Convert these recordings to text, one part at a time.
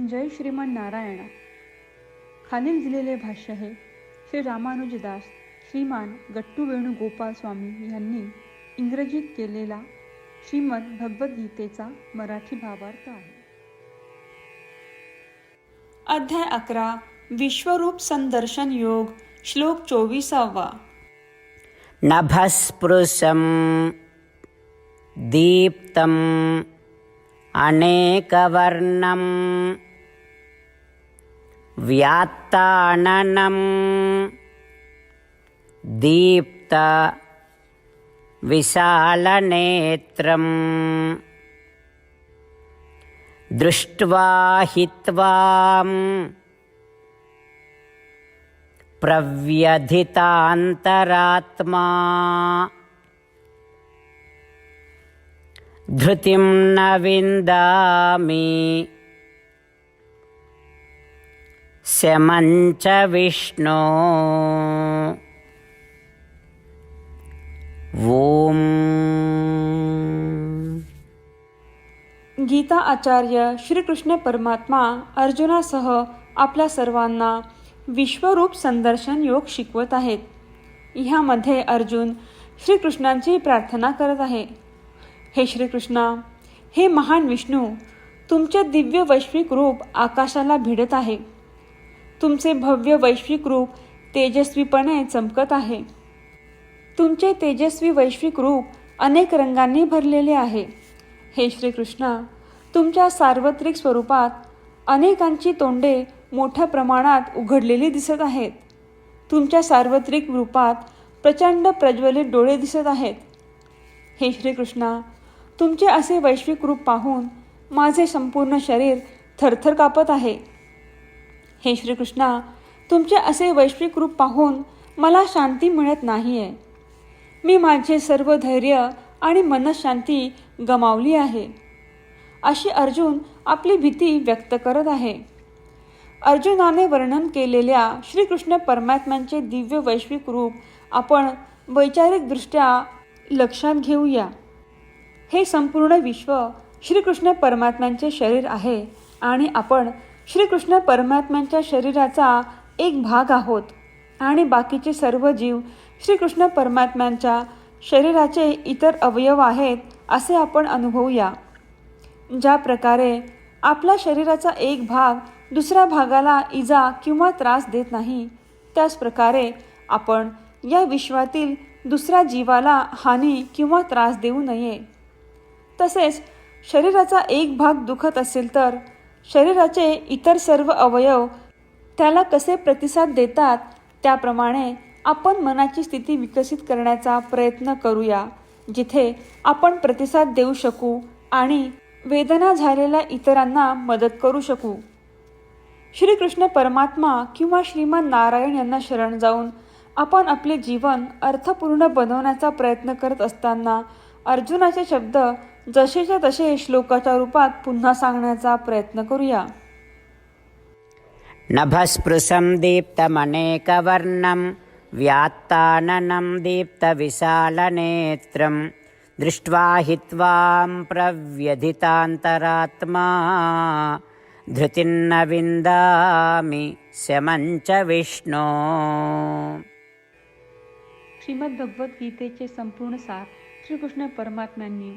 जय श्रीमन नारायणा. खालील दिलेले भाष्य हे श्री रामानुजदास श्रीमान गट्टू वेणुगोपाल स्वामी यांनी इंग्रजीत केलेला श्रीमद भगवद्गीतेचा मराठी भावार्थ आहे. अध्याय अकरा. विश्वरूप संदर्शन योग श्लोक चोवीसावा. नभस्पृशं दीप्तम् अनेकवर्णं व्यात्ताननं दीप्त विशालनेत्रम् दृष्ट्वा हि त्वाम् प्रव्यधितान्तरात्मा धृतिं न विन्दामि शमञ्च विष्णो। ओम। गीता आचार्य श्रीकृष्ण परमात्मा अर्जुनासह आपल्या सर्वांना विश्वरूप संदर्शन योग शिकवत आहेत. ह्यामध्ये अर्जुन श्रीकृष्णांची प्रार्थना करत आहे. हे श्रीकृष्णा हे महान विष्णू तुमचे दिव्य वैश्विक रूप आकाशाला भिडत आहे. तुमचे भव्य वैश्विक रूप तेजस्वीपणे चमकत आहे. तुमचे तेजस्वी वैश्विक रूप अनेक रंगांनी भरलेले आहे. हे श्रीकृष्णा तुमच्या सार्वत्रिक स्वरूपात अनेकांची तोंडे मोठ्या प्रमाणात उघडलेली दिसत आहेत. तुमच्या सार्वत्रिक रूपात प्रचंड प्रज्वलित डोळे दिसत आहेत. हे श्रीकृष्णा तुमचे असे वैश्विक रूप पाहून माझे संपूर्ण शरीर थरथर कापत आहे. हे श्रीकृष्णा तुमचे असे वैश्विक रूप पाहून मला शांती मिळत नाही आहे मी माझे सर्व धैर्य आणि मनशांती गमावली आहे. अशी अर्जुन आपली भीती व्यक्त करत आहे. अर्जुनाने वर्णन केलेल्या श्रीकृष्ण परमात्म्यांचे दिव्य वैश्विक रूप आपण वैचारिकदृष्ट्या लक्षात घेऊया. हे संपूर्ण विश्व श्रीकृष्ण परमात्म्यांचे शरीर आहे आणि आपण श्रीकृष्ण परमात्म्यांच्या शरीराचा एक भाग आहोत आणि बाकीचे सर्व जीव श्रीकृष्ण परमात्म्यांच्या शरीराचे इतर अवयव आहेत असे आपण अनुभवूया. ज्या प्रकारे आपल्या शरीराचा एक भाग दुसऱ्या भागाला इजा किंवा त्रास देत नाही त्याच प्रकारे आपण या विश्वातील दुसऱ्या जीवाला हानी किंवा त्रास देऊ नये. तसेच शरीराचा एक भाग दुखत असेल तर शरीराचे इतर सर्व अवयव त्याला कसे प्रतिसाद देतात त्याप्रमाणे आपण मनाची स्थिती विकसित करण्याचा प्रयत्न करूया जिथे आपण प्रतिसाद देऊ शकू आणि वेदना झालेल्या इतरांना मदत करू शकू. श्रीकृष्ण परमात्मा किंवा श्रीमान नारायण यांना शरण जाऊन आपण आपले जीवन अर्थपूर्ण बनवण्याचा प्रयत्न करत असताना अर्जुनाचे शब्द जसेच्या तसे श्लोकाच्या रूपात पुन्हा सांगण्याचा प्रयत्न करूया. नभस्पृशं दीप्तमनेकवर्णं व्यात्ताननं दीप्तविशालनेत्रं दृष्ट्वा हि त्वां प्रव्यधितान्तरात्मा धृतिन्न विन्दामि शमञ्च विष्णो। श्रीमद भगवद्गीतेचे संपूर्ण सार श्रीकृष्ण परमात्म्यांनी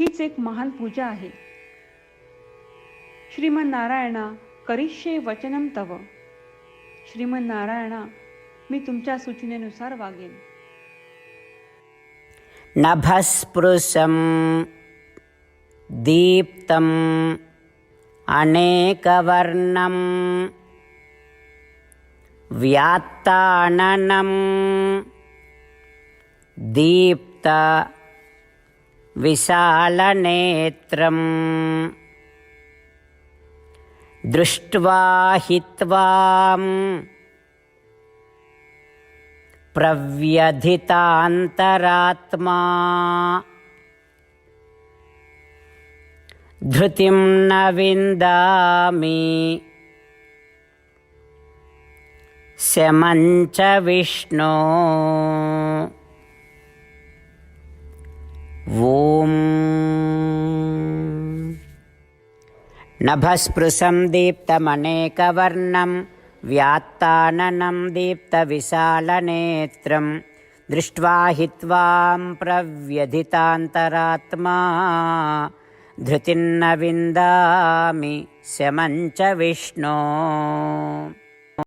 हीच एक महान पूजा आहे. श्रीमन नारायणा करिष्ये वचनम तव. श्रीमन नारायणा मी तुमच्या सूचनेनुसार वागेन. नभस्पृशं दीप्तम् अनेकवर्णं व्यात्ताननं दीप्त विशालनेत्रम् दृष्ट्वा हि त्वाम् प्रव्यधितान्तरात्मा धृतिं न विन्दामि शमं च विष्णो ॐ नभस्पृशं दीप्तमनेकवर्णं व्यात्ताननं दीप्तविशालनेत्रं दृष्ट्वा हि त्वां प्रव्यधितान्तरात्मा धृतिं न विन्दामि शमं च विष्णो